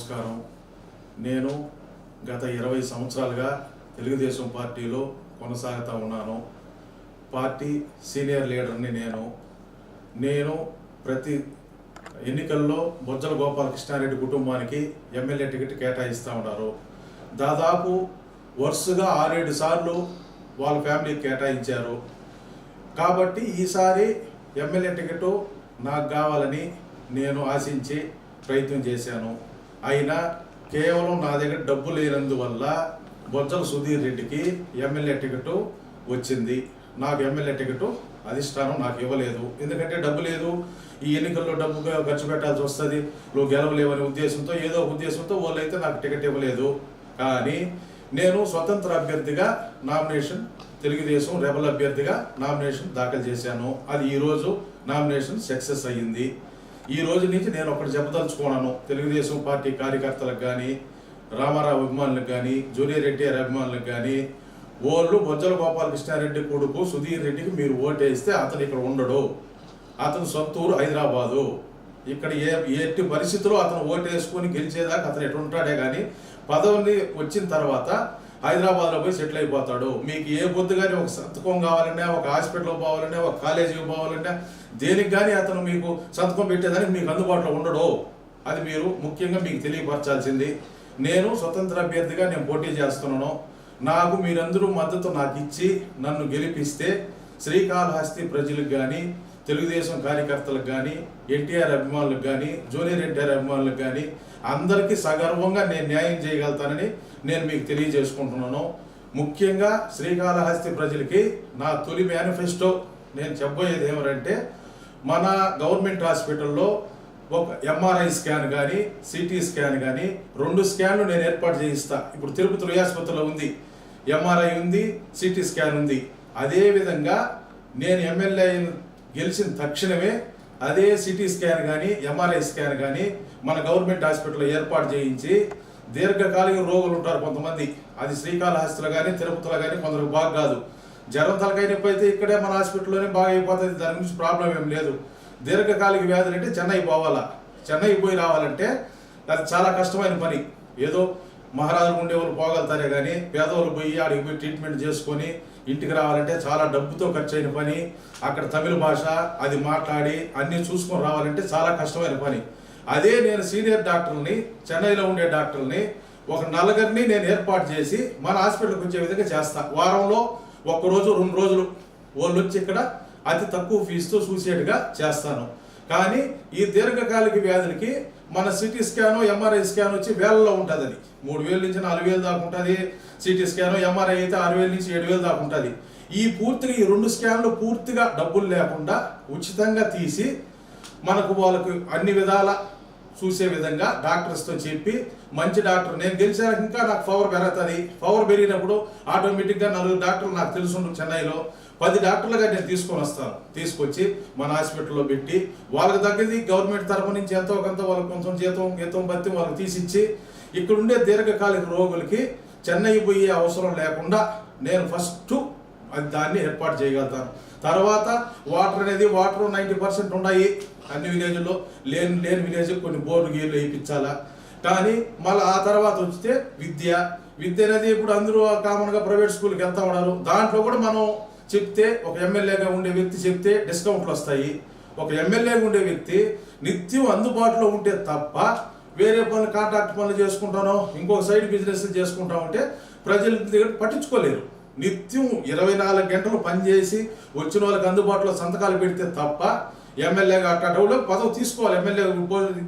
నమస్కారం. నేను గత ఇరవై సంవత్సరాలుగా తెలుగుదేశం పార్టీలో కొనసాగుతూ ఉన్నాను. పార్టీ సీనియర్ లీడర్ని నేను. నేను ప్రతి ఎన్నికల్లో బొజ్జల గోపాలకృష్ణారెడ్డి కుటుంబానికి ఎమ్మెల్యే టికెట్ కేటాయిస్తూ ఉన్నారు. దాదాపు వరుసగా ఆరేడు సార్లు వాళ్ళ ఫ్యామిలీకి కేటాయించారు. కాబట్టి ఈసారి ఎమ్మెల్యే టికెట్ నాకు కావాలని నేను ఆశించి ప్రయత్నం చేశాను. అయినా కేవలం నా దగ్గర డబ్బు లేనందువల్ల బొజ్జల సుధీర్ రెడ్డికి ఎమ్మెల్యే టికెట్ వచ్చింది. నాకు ఎమ్మెల్యే టికెట్ అధిష్టానం నాకు ఇవ్వలేదు. ఎందుకంటే డబ్బు లేదు. ఈ ఎన్నికల్లో డబ్బు ఖర్చు పెట్టాల్సి వస్తుంది. నువ్వు గెలవలేవనే ఉద్దేశంతో ఏదో ఒక ఉద్దేశంతో వాళ్ళు అయితే నాకు టికెట్ ఇవ్వలేదు. కానీ నేను స్వతంత్ర అభ్యర్థిగా నామినేషన్ తెలుగుదేశం రెబల్ అభ్యర్థిగా నామినేషన్ దాఖలు చేశాను. అది ఈరోజు నామినేషన్ సక్సెస్ అయ్యింది. ఈ రోజు నుంచి నేను ఒకటి చెప్పదలుచుకున్నాను. తెలుగుదేశం పార్టీ కార్యకర్తలకు కానీ రామారావు అభిమానులకు కానీ జూనియర్ ఎన్టీఆర్ అభిమానులకు కానీ ఓళ్ళు బొజ్జల గోపాలకృష్ణారెడ్డి కొడుకు సుధీర్ రెడ్డికి మీరు ఓటేస్తే అతను ఇక్కడ ఉండడు. అతను సొంతూరు హైదరాబాదు. ఇక్కడ ఏ ఎట్టి పరిస్థితుల్లో అతను ఓటేసుకొని గెలిచేదాకా అతను ఎటు ఉంటాడే కానీ పదవిని వచ్చిన తర్వాత హైదరాబాద్లో పోయి సెటిల్ అయిపోతాడు. మీకు ఏ బొద్దు కానీ ఒక సంతకం కావాలంటే ఒక హాస్పిటల్ పోవాలంటే ఒక కాలేజీకి పోవాలంటే దేనికి కానీ అతను మీకు సంతకం పెట్టేదానికి మీకు అందుబాటులో ఉండడు. అది మీరు ముఖ్యంగా మీకు తెలియపరచాల్సింది. నేను స్వతంత్ర అభ్యర్థిగా నేను పోటీ చేస్తున్నాను. నాకు మీరందరూ మద్దతు నాకు ఇచ్చి నన్ను గెలిపిస్తే శ్రీకాళహస్తి ప్రజలకు కానీ తెలుగుదేశం కార్యకర్తలకు కానీ ఎన్టీఆర్ అభిమానులకు కానీ జూనియర్ ఎన్టీఆర్ అభిమానులకు కానీ అందరికీ సగర్వంగా నేను న్యాయం చేయగలుగుతానని నేను మీకు తెలియజేసుకుంటున్నాను. ముఖ్యంగా శ్రీకాళహస్తి ప్రజలకి నా తొలి మేనిఫెస్టో నేను చెప్పబోయేది ఏమంటే మన గవర్నమెంట్ హాస్పిటల్లో ఒక ఎంఆర్ఐ స్కాన్ కానీ సిటీ స్కాన్ కానీ రెండు స్కాన్లు నేను ఏర్పాటు చేయిస్తా. ఇప్పుడు తిరుపతి ఆసుపత్రిలో ఉంది. ఎంఆర్ఐ ఉంది సిటీ స్కాన్ ఉంది. అదేవిధంగా నేను ఎమ్మెల్యే గెలిచిన తక్షణమే అదే సిటీ స్కాన్ కానీ ఎంఆర్ఐ స్కాన్ కానీ మన గవర్నమెంట్ హాస్పిటల్లో ఏర్పాటు చేయించి దీర్ఘకాలిక రోగులు ఉంటారు కొంతమంది. అది శ్రీకాళహస్తిలో కానీ తిరుపతిలో కానీ కొందరికి బాగా కాదు. జ్వరం తలకాయ నొప్పి అయితే ఇక్కడే మన హాస్పిటల్లోనే బాగా అయిపోతుంది. దాని గురించి ప్రాబ్లం ఏం లేదు. దీర్ఘకాలిక వ్యాధులు అంటే చెన్నై పోవాలా? చెన్నై పోయి రావాలంటే అది చాలా కష్టమైన పని. ఏదో మహారాజులు ఉండేవాళ్ళు పోగలుగుతారే కానీ పేదవాళ్ళు పోయి ఆడికి పోయి ట్రీట్మెంట్ చేసుకొని ఇంటికి రావాలంటే చాలా డబ్బుతో ఖర్చు అయిన పని. అక్కడ తమిళ భాష అది మాట్లాడి అన్నీ చూసుకొని రావాలంటే చాలా కష్టమైన పని. అదే నేను సీనియర్ డాక్టర్ని చెన్నైలో ఉండే డాక్టర్ని ఒక నలుగురిని నేను ఏర్పాటు చేసి మన హాస్పిటల్కి వచ్చే విధంగా చేస్తా. వారంలో ఒక్క రోజు రెండు రోజులు వాళ్ళు వచ్చి ఇక్కడ అతి తక్కువ ఫీజుతో చూసేట్టుగా చేస్తాను. కానీ ఈ దీర్ఘకాలిక వ్యాధులకి మన సిటీ స్కాన్ ఎంఆర్ఐ స్కాన్ వచ్చి వేలలో ఉంటుంది అది. మూడు వేల నుంచి నాలుగు వేలు దాకా ఉంటుంది. సిటీ స్కాన్ ఎంఆర్ఐ అయితే ఆరు వేల నుంచి ఏడు వేలు దాకా ఉంటుంది. ఈ పూర్తిగా ఈ రెండు స్కాన్లు పూర్తిగా డబ్బులు లేకుండా ఉచితంగా తీసి మనకు వాళ్ళకు అన్ని విధాల చూసే విధంగా డాక్టర్స్తో చెప్పి మంచి డాక్టర్ నేను గెలిచాక ఇంకా నాకు పవర్ పెరుగుతుంది. పవర్ పెరిగినప్పుడు ఆటోమేటిక్గా నలుగురు డాక్టర్లు నాకు తెలుసుండు చెన్నైలో. పది డాక్టర్లుగా నేను తీసుకొని వస్తాను. తీసుకొచ్చి మన హాస్పిటల్లో పెట్టి వాళ్ళకి తగ్గది గవర్నమెంట్ తరపు నుంచి ఎంతో కొంత వాళ్ళకి కొంచెం జీతం జీతం బత్తి వాళ్ళకి తీసిచ్చి ఇక్కడ ఉండే దీర్ఘకాలిక రోగులకి చెన్నై పోయే అవసరం లేకుండా నేను ఫస్ట్ అది దాన్ని ఏర్పాటు చేయగలుగుతాను. తర్వాత వాటర్ అనేది వాటర్ నైంటీ పర్సెంట్ ఉన్నాయి అన్ని విలేజ్లో. లేని లేని విలేజ్ కొన్ని బోర్డు గీర్లు వేయించాలా? కానీ మళ్ళీ ఆ తర్వాత వస్తే విద్య. విద్య అనేది ఇప్పుడు అందరూ కామన్గా ప్రైవేట్ స్కూల్కి వెళ్తా ఉన్నారు. దాంట్లో కూడా మనం చెప్తే ఒక ఎమ్మెల్యేగా ఉండే వ్యక్తి చెప్తే డిస్కౌంట్లు వస్తాయి. ఒక ఎమ్మెల్యేగా ఉండే వ్యక్తి నిత్యం అందుబాటులో ఉంటే తప్ప వేరే పనులు కాంట్రాక్ట్ పనులు చేసుకుంటానో ఇంకొక సైడ్ బిజినెస్ చేసుకుంటా ఉంటే ప్రజలు పట్టించుకోలేరు. నిత్యం ఇరవై నాలుగు గంటలు పనిచేసి వచ్చిన వాళ్ళకి అందుబాటులో సంతకాలు పెడితే తప్ప ఎమ్మెల్యేగా అట్టడవులో పదవి తీసుకోవాలి. ఎమ్మెల్యే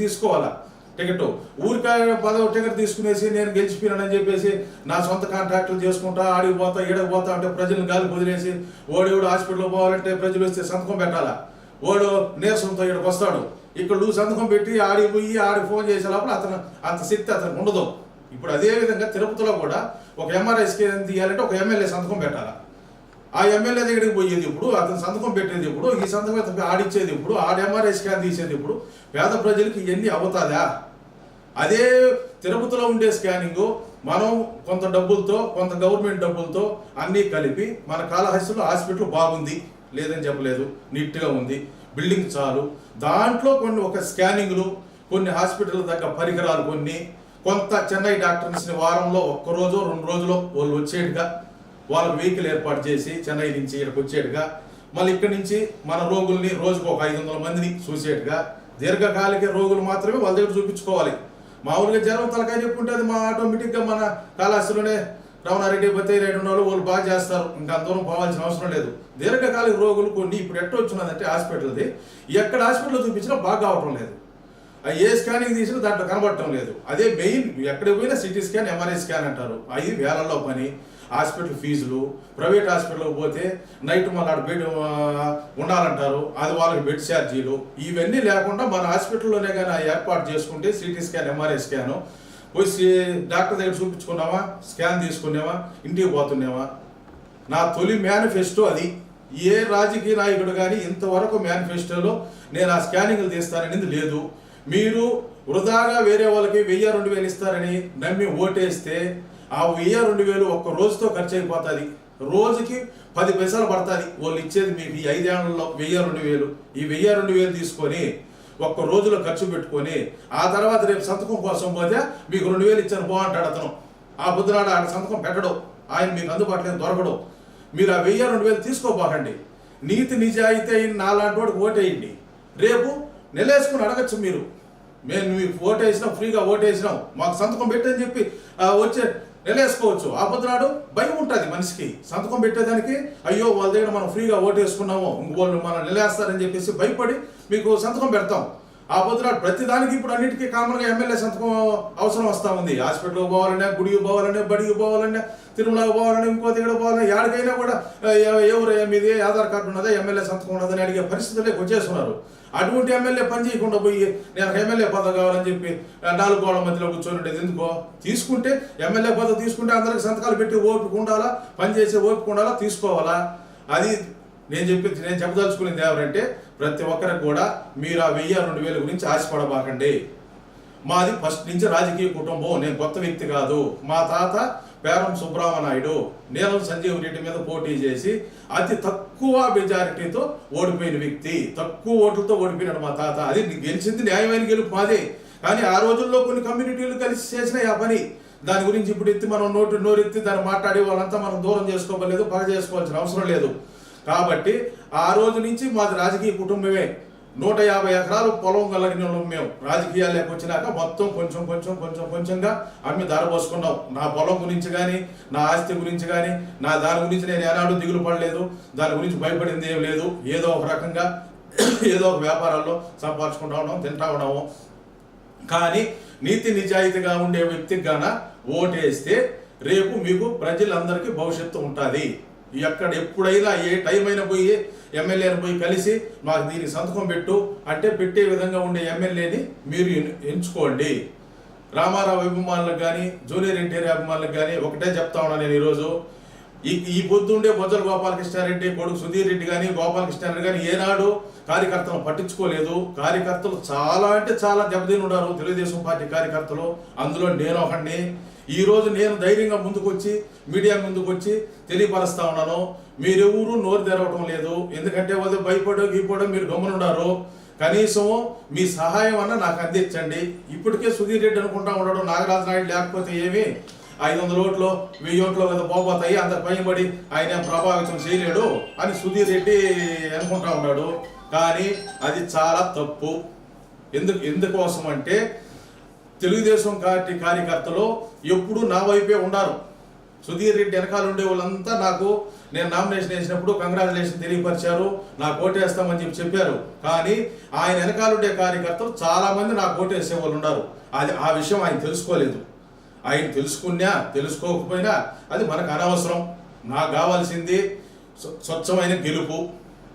తీసుకోవాలా? టికెట్. ఊరికాయ పదవి టికెట్ తీసుకునేసి నేను గెలిచిపోయినని చెప్పేసి నా సొంత కాంట్రాక్టులు చేసుకుంటా ఆడికి పోతా ఈడకి పోతా అంటే ప్రజలను గాలి వదిలేసి ఓడి హాస్పిటల్ పోవాలంటే ప్రజలు వస్తే సంతకం పెట్టాలా? ఓడు నీరసంతో ఇక్కడికి వస్తాడు ఇక్కడ నువ్వు సంతకం పెట్టి ఆడికి పోయి ఆడికి ఫోన్ చేసే లోపల అతను అంత శక్తి అతనికి ఉండదు. ఇప్పుడు అదే విధంగా తిరుపతిలో కూడా ఒక ఎంఆర్ఐ స్కాన్ తీయాలంటే ఒక ఎమ్మెల్యే సంతకం పెట్టాలా? ఆ ఎమ్మెల్యే దగ్గరికి పోయేది ఇప్పుడు అతను సంతకం పెట్టేది ఇప్పుడు ఈ సంతకం అతనికి ఆడిచ్చేది ఇప్పుడు ఆడ ఎంఆర్ఐ స్కాన్ తీసేది ఇప్పుడు పేద ప్రజలకి ఇవన్నీ అవుతాదా? అదే తిరుపతిలో ఉండే స్కానింగ్ మనం కొంత డబ్బులతో కొంత గవర్నమెంట్ డబ్బులతో అన్నీ కలిపి మన కాళహస్తిలో హాస్పిటల్ బాగుంది లేదని చెప్పలేదు. నీట్గా ఉంది. బిల్డింగ్ చాలు. దాంట్లో కొన్ని ఒక స్కానింగ్లు కొన్ని హాస్పిటల్ దగ్గర పరికరాలు కొన్ని. కొంత చెన్నై డాక్టర్స్ని వారంలో ఒక్క రోజు రెండు రోజులు వాళ్ళు వచ్చేట్టుగా వాళ్ళకి వెహికల్ ఏర్పాటు చేసి చెన్నై నుంచి ఇక్కడికి వచ్చేట్టుగా మళ్ళీ ఇక్కడి నుంచి మన రోగుల్ని రోజుకు ఒక ఐదు వందల మందిని చూసేట్టుగా దీర్ఘకాలిక రోగులు మాత్రమే వాళ్ళ దగ్గర చూపించుకోవాలి. మామూలుగా జ్వరం తలకాయ చెప్పుకుంటే అది మా ఆటోమేటిక్గా మన కాళాస్తిలోనే రమణారెడ్డి బత్తయ్య రెడ్డి ఉన్న వాళ్ళు వాళ్ళు బాగా చేస్తారు. ఇంకా అందరం పోవాల్సిన అవసరం లేదు. దీర్ఘకాలిక రోగులు కొన్ని ఇప్పుడు ఎట్ట వచ్చినదంటే హాస్పిటల్ది. ఎక్కడ హాస్పిటల్లో చూపించినా బాగా కావటం లేదు. ఆ ఏ స్కానింగ్ తీసినా దాంట్లో కనబడటం లేదు. అదే మెయిన్ ఎక్కడికి పోయినా సిటీ స్కాన్ ఎంఆర్ఐ స్కాన్ అంటారు. అవి వేలల్లో పని హాస్పిటల్ ఫీజులు ప్రైవేట్ హాస్పిటల్కి పోతే నైట్ మళ్ళీ బెడ్ ఉండాలంటారు. అది వాళ్ళకి బెడ్ ఛార్జీలు. ఇవన్నీ లేకుండా మన హాస్పిటల్లోనే కానీ ఏర్పాటు చేసుకుంటే సిటీ స్కాన్ ఎంఆర్ఐ స్కాను పోయి డాక్టర్ దగ్గర చూపించుకున్నామా స్కాన్ తీసుకున్నామా ఇంటికి పోతున్నావా? నా తొలి మేనిఫెస్టో అది. ఏ రాజకీయ నాయకుడు కానీ ఇంతవరకు మేనిఫెస్టోలో నేను ఆ స్కానింగ్లు తీస్తాననేది లేదు. మీరు వృధాగా వేరే వాళ్ళకి వెయ్యి రెండు వేలు ఇస్తారని నమ్మి ఓటేస్తే ఆ వెయ్యి రెండు వేలు ఒక్క రోజుతో ఖర్చు అయిపోతుంది. రోజుకి పది పైసలు పడుతుంది. వాళ్ళు ఇచ్చేది మీకు ఈ ఐదేళ్ళలో వెయ్యి రెండు వేలు. ఈ వెయ్యి రెండు వేలు తీసుకొని ఒక్క రోజులో ఖర్చు పెట్టుకొని ఆ తర్వాత రేపు సంతకం కోసం పోతే మీకు రెండు వేలు ఇచ్చాను బాగుంటాడు అతను. ఆ బుద్ధనాడు ఆడ సంతకం పెట్టడు. ఆయన మీకు అందుబాటులో దొరకడు. మీరు ఆ వెయ్యి రెండు వేలు తీసుకోబోకండి. నీతి నిజాయితీ అయిన నాలాంటి వాడికి ఓటేయండి. రేపు నెలేసుకుని అడగచ్చు మీరు. మేము మీకు ఓటేసినాం ఫ్రీగా ఓటేసినాం. మాకు సంతకం పెట్టని చెప్పి వచ్చే నెలేసుకోవచ్చు. ఆ పొద్దునాడు భయం ఉంటుంది మనిషికి. సంతకం పెట్టేదానికి అయ్యో వాళ్ళ దగ్గర మనం ఫ్రీగా ఓటేసుకున్నాము ఇంక వాళ్ళు మనం నిలేస్తారని చెప్పేసి భయపడి మీకు సంతకం పెడతాం. ఆ పొద్దున ప్రతిదానికి ఇప్పుడు అన్నిటికీ కామన్గా ఎమ్మెల్యే సంతకం అవసరం వస్తూ ఉంది. హాస్పిటల్కి పోవాలన్నా గుడికి పోవాలన్నా బడికి పోవాలన్నా తిరుమలకి పోవాలన్నా ఇంకో దగ్గర పోవాలన్నా ఎక్కడికైనా కూడా ఎవరు మీది ఆధార్ కార్డు ఉన్నదా ఎమ్మెల్యే సంతకం ఉన్నదని అడిగే పరిస్థితులకు వచ్చేస్తున్నారు. అటువంటి ఎమ్మెల్యే పని చేయకుండా పోయి నేను ఎమ్మెల్యే పదవి కావాలని చెప్పి నాలుగు గోడల మధ్యలో కూర్చొని ఉండేది ఎందుకో? తీసుకుంటే ఎమ్మెల్యే పదవి తీసుకుంటే అందరికి సంతకాలు పెట్టి ఓపిక ఉండాలా? పనిచేసే ఓపిక ఉండాలా? తీసుకోవాలా? అది నేను చెప్పి నేను చెప్పదలుచుకునేది ఎవరంటే ప్రతి ఒక్కరికి కూడా మీరు ఆ వెయ్యి రెండు వేల గురించి ఆశపడబాకండి. మాది ఫస్ట్ నుంచి రాజకీయ కుటుంబం. నేను కొత్త వ్యక్తి కాదు. మా తాత పేరం సుబ్రహ్మనాయుడు నీలం సంజీవ్ రెడ్డి మీద పోటీ చేసి అతి తక్కువ మెజారిటీతో ఓడిపోయిన వ్యక్తి. తక్కువ ఓట్లతో ఓడిపోయినాడు మా తాత. అది గెలిచింది న్యాయమైన గెలుపు మాదే. కానీ ఆ రోజుల్లో కొన్ని కమ్యూనిటీలు కలిసి చేసిన ఆ పని. దాని గురించి ఇప్పుడు ఎత్తి మనం నోటు నోరెత్తి దాన్ని మాట్లాడి వాళ్ళంతా మనం దూరం చేసుకోవలేదు పగ చేసుకోవాల్సిన అవసరం లేదు. కాబట్టి ఆ రోజు నుంచి మాది రాజకీయ కుటుంబమే. నూట యాభై ఎకరాలు పొలం కలిగిన వాళ్ళం మేము. రాజకీయాల్లోకి వచ్చినాక మొత్తం కొంచెం కొంచెం కొంచెం కొంచెంగా అమ్మి ధారపోసుకున్నాం నా పొలం గురించి కానీ నా ఆస్తి గురించి కానీ నా దాని గురించి నేను ఏనాడు దిగులు పడలేదు. దాని గురించి భయపడింది ఏం లేదు. ఏదో ఒక రకంగా ఏదో ఒక వ్యాపారాల్లో సంపాదించుకుంటా ఉన్నాం తింటా ఉన్నాము. కానీ నీతి నిజాయితీగా ఉండే వ్యక్తికి గాన ఓటేస్తే రేపు మీకు ప్రజలందరికీ భవిష్యత్తు ఉంటుంది. ఎక్కడ ఎప్పుడైనా ఏ టైం అయినా పోయి ఎమ్మెల్యేని పోయి కలిసి మాకు దీనికి సంతకం పెట్టు అంటే పెట్టే విధంగా ఉండే ఎమ్మెల్యేని మీరు ఎన్- ఎంచుకోండి. రామారావు అభిమానులకు కానీ జూనియర్ ఎన్టీఆర్ అభిమానులకు కానీ ఒకటే చెప్తా ఉన్నాను నేను ఈరోజు. ఈ ఈ పొద్దుండే బొజ్జల గోపాలకృష్ణారెడ్డి కొడుకు సుధీర్ రెడ్డి కానీ గోపాలకృష్ణారెడ్డి కానీ ఏనాడు కార్యకర్తలను పట్టించుకోలేదు. కార్యకర్తలు చాలా అంటే చాలా దెబ్బతిని ఉన్నారు తెలుగుదేశం పార్టీ కార్యకర్తలు. అందులో నేను ఒకడిని. ఈరోజు నేను ధైర్యంగా ముందుకు వచ్చి మీడియా ముందుకు వచ్చి తెలియపరుస్తా ఉన్నాను. మీరెవరూ నోరు తెరవటం లేదు. ఎందుకంటే వాళ్ళు భయపడో గీపడో మీరు గమనున్నారు కనీసం మీ సహాయం అన్న నాకు అందించండి. ఇప్పటికే సుధీర్ రెడ్డి అనుకుంటా ఉండడం నాగరాజు నాయుడు లేకపోతే ఏమి? ఐదు వందల ఓట్లు వెయ్యి ఓట్లు కదా పోబోతాయి అంత భయపడి ఆయన ప్రభావితం చేయలేడు అని సుధీర్ రెడ్డి అనుకుంటా ఉన్నాడు. కానీ అది చాలా తప్పు. ఎందుకు ఎందుకోసం అంటే తెలుగుదేశం పార్టీ కార్యకర్తలు ఎప్పుడు నా వైపే ఉన్నారు సుధీర్ రెడ్డి వెనకాల ఉండే వాళ్ళంతా నాకు నేను నామినేషన్ వేసినప్పుడు కంగ్రాచులేషన్ తెలియపరిచారు నాకు ఓటేస్తామని చెప్పి చెప్పారు. కానీ ఆయన వెనకాల ఉండే కార్యకర్తలు చాలామంది నా నాకు ఓటేసే వాళ్ళు ఉన్నారు. అది ఆ విషయం ఆయన తెలుసుకోలేదు. ఆయన తెలుసుకున్నా తెలుసుకోకపోయినా అది మనకు అనవసరం. నాకు కావాల్సింది స్వచ్ఛమైన గెలుపు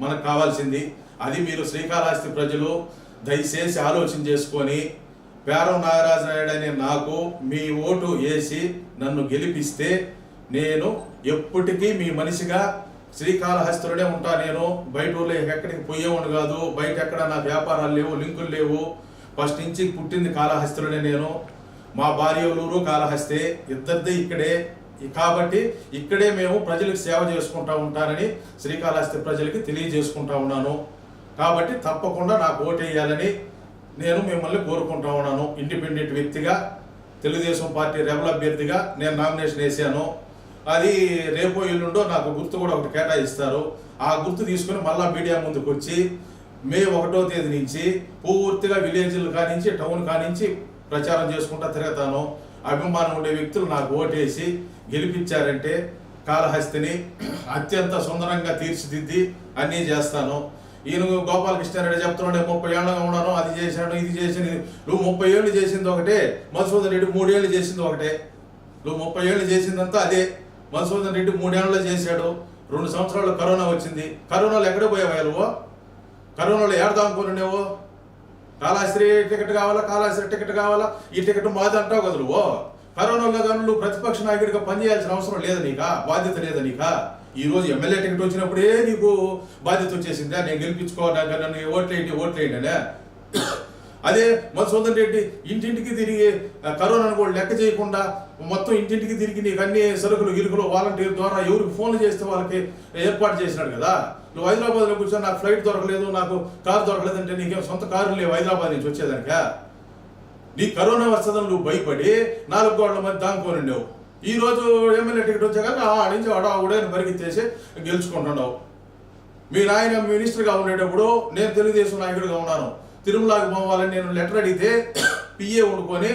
మనకు కావాల్సింది. అది మీరు శ్రీకాళహస్తి ప్రజలు దయచేసి ఆలోచన చేసుకొని పేరం నాగరాజు నాయుడు అనే నాకు మీ ఓటు వేసి నన్ను గెలిపిస్తే నేను ఎప్పటికీ మీ మనిషిగా శ్రీకాళహస్తుడే ఉంటా. నేను బయట ఊళ్ళో ఎక్కడికి పోయేవాడు కాదు. బయట ఎక్కడ నా వ్యాపారాలు లేవు లింకులు లేవు. ఫస్ట్ నుంచి పుట్టింది కాళహస్తుడే నేను. మా భార్య ఊరు కాళహస్తి. ఇద్దరిది ఇక్కడే. కాబట్టి ఇక్కడే మేము ప్రజలకు సేవ చేసుకుంటా ఉంటానని శ్రీకాళహస్తి ప్రజలకి తెలియజేసుకుంటా ఉన్నాను. కాబట్టి తప్పకుండా నాకు ఓటేయాలని నేను మిమ్మల్ని కోరుకుంటా ఉన్నాను. ఇండిపెండెంట్ వ్యక్తిగా తెలుగుదేశం పార్టీ రెబల్ అభ్యర్థిగా నేను నామినేషన్ వేసాను. అది రేపో ఎల్లుండో నాకు గుర్తు కూడా ఒకటి కేటాయిస్తారు. ఆ గుర్తు తీసుకుని మళ్ళీ మీడియా ముందుకు వచ్చి మే ఒకటో తేదీ నుంచి పూర్తిగా విలేజ్లు కానించి టౌన్ కానించి ప్రచారం చేసుకుంటా తిరుగుతాను. అభిమానం ఉండే వ్యక్తులు నాకు ఓటేసి గెలిపించారంటే కాళహస్తిని అత్యంత సుందరంగా తీర్చిదిద్ది అన్నీ చేస్తాను. ఈయన గోపాలకృష్ణారెడ్డి చెప్తున్నాడు ముప్పై ఏళ్ళగా ఉన్నాను అది చేశాను ఇది చేసింది నువ్వు ముప్పై ఏళ్ళు చేసింది ఒకటే మధుసూదన్ రెడ్డి మూడేళ్ళు చేసింది ఒకటే. నువ్వు ముప్పై ఏళ్ళు చేసిందంతా అదే. మధుసూదన్ రెడ్డి మూడేళ్ళు చేశాడు రెండు సంవత్సరాలు కరోనా వచ్చింది. కరోనాలో ఎక్కడ పోయావా నువ్వు? కరోనాలో ఏడదామనుకుని నువ్వు కాళాశ్రీ టికెట్ కావాలా కాళాశ్రీ టికెట్ కావాలా? ఈ టికెట్ మాది అంటావు కదా నువ్వు? కరోనాలో కానీ నువ్వు ప్రతిపక్ష నాయకుడిగా పనిచేయాల్సిన అవసరం లేదా నీకా? బాధ్యత లేదా నీకా? ఈరోజు ఎమ్మెల్యే టికెట్ వచ్చినప్పుడే నీకు బాధ్యత వచ్చేసిందా నేను గెలిపించుకోవడానికి నన్ను ఓట్లేయండి ఓట్లేయండి అనే. అదే మధుసూదన్ రెడ్డి ఇంటింటికి తిరిగి కరోనా కరోనాను కూడా లెక్క చేయకుండా మొత్తం ఇంటింటికి తిరిగి నీకు అన్ని సరుకులు గిరుకులు వాలంటీర్ ద్వారా ఎవరికి ఫోన్లు చేస్తే వాళ్ళకి ఏర్పాటు చేసినాడు కదా. నువ్వు హైదరాబాద్లో కూర్చొని నాకు ఫ్లైట్ దొరకలేదు నాకు కారు దొరకలేదు అంటే నీకేం సొంత కారు లేవు హైదరాబాద్ నుంచి వచ్చేదానిక? నీ కరోనా వస్తుందని నువ్వు భయపడి నాలుగు గోడల మధ్య దాంకొని ఉండేవు. ఈ రోజు ఎమ్మెల్యే టికెట్ వచ్చాక ఆ నుంచి అడా ఉడని పరిగెత్తేసి గెలుచుకుంటున్నావు. మీ నాయన మినిస్టర్గా ఉండేటప్పుడు నేను తెలుగుదేశం నాయకుడిగా ఉన్నాను. తిరుమలకి పోవాలని నేను లెటర్ అడిగితే పిఏ వండుకొని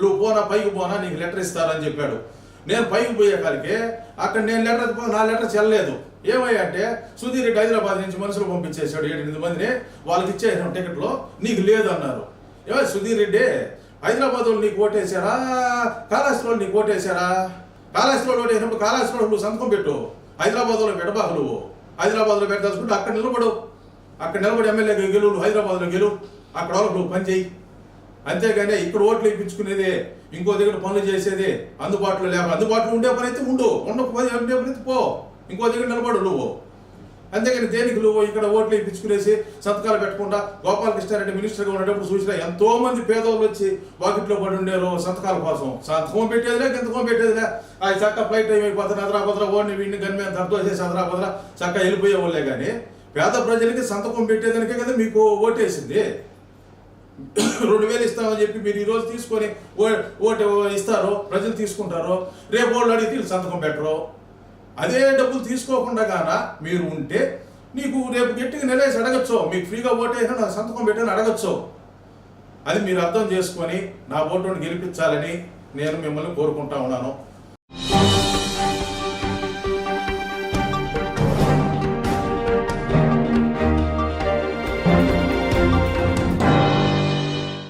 నువ్వు పోనా పైకి పోనా నీకు లెటర్ ఇస్తారని చెప్పాడు. నేను పైకి పోయేసరికి అక్కడ నేను లెటర్ నా లెటర్ చెల్లలేదు. ఏమయ్యంటే సుధీర్ రెడ్డి హైదరాబాద్ నుంచి మనుషులు పంపించేశాడు. ఏడెనిమిది మందిని వాళ్ళకి ఇచ్చేసాం టికెట్లో. నీకు లేదు అన్నారు ఏమో సుధీర్ రెడ్డి హైదరాబాద్ వాళ్ళు నీకు ఓటేశారా కాళాశ్రీ వాళ్ళు నీకు ఓటేశారా కాళాశ్రీ వాళ్ళు ఓటేసినప్పుడు కాళాశ్రీ వాళ్ళు నువ్వు సంతకం పెట్టు. హైదరాబాద్ పెడబా పెట్టబాకు నువ్వు. హైదరాబాద్లో పెట్టదలుచుకుంటే అక్కడ నిలబడు. అక్కడ నిలబడి ఎమ్మెల్యే గెలు నువ్వు హైదరాబాద్లో గెలు అక్కడ వాళ్ళకు నువ్వు పని చేయి అంతేగాని ఇక్కడ ఓట్లు ఇప్పించుకునేదే ఇంకో దగ్గర పనులు చేసేదే అందుబాటులో లేక అందుబాటులో ఉండే పని అయితే ఉండు. ఉండక ఉండే పని అయితే పో. ఇంకో దగ్గర నిలబడు నువ్వు. అంతేగాని దేనికి నువ్వు ఇక్కడ ఓట్లు ఇప్పించుకునేసి సంతకాలు పెట్టకుండా గోపాలకృష్ణారెడ్డి మినిస్టర్గా ఉండేటప్పుడు చూసినా ఎంతో మంది పేదవాళ్ళు వచ్చి వాకిట్లో పడి ఉండేరు సంతకాల కోసం. సంతకం పెట్టేదిలే గింతకం పెట్టేదిలే. ఆ చక్క ఫ్లైట్ టైం అయిపోతుంది అదరాపద్ర ఓడిని వీడిని గన్మే దర్దో చేసి అదరాపద్ర చక్క వెళ్ళిపోయేవాళ్ళే కానీ పేద ప్రజలకి సంతకం పెట్టేదానికే కదా మీకు ఓటేసింది. రెండు వేలు ఇస్తామని చెప్పి మీరు ఈ రోజు తీసుకొని ఓ- ఓటు ఇస్తారు ప్రజలు తీసుకుంటారు రేపు వాళ్ళు అడిగితే సంతకం పెట్టరు. అదే డబ్బులు తీసుకోకుండా గాన మీరు ఉంటే నీకు రేపు గట్టిగా నిలేసి అడగచ్చు. మీకు ఫ్రీగా ఓటేసిన నా సంతకం పెట్టని అడగచ్చు. అది మీరు అర్థం చేసుకొని నా ఓటుని గెలిపించాలని నేను మిమ్మల్ని కోరుకుంటా ఉన్నాను.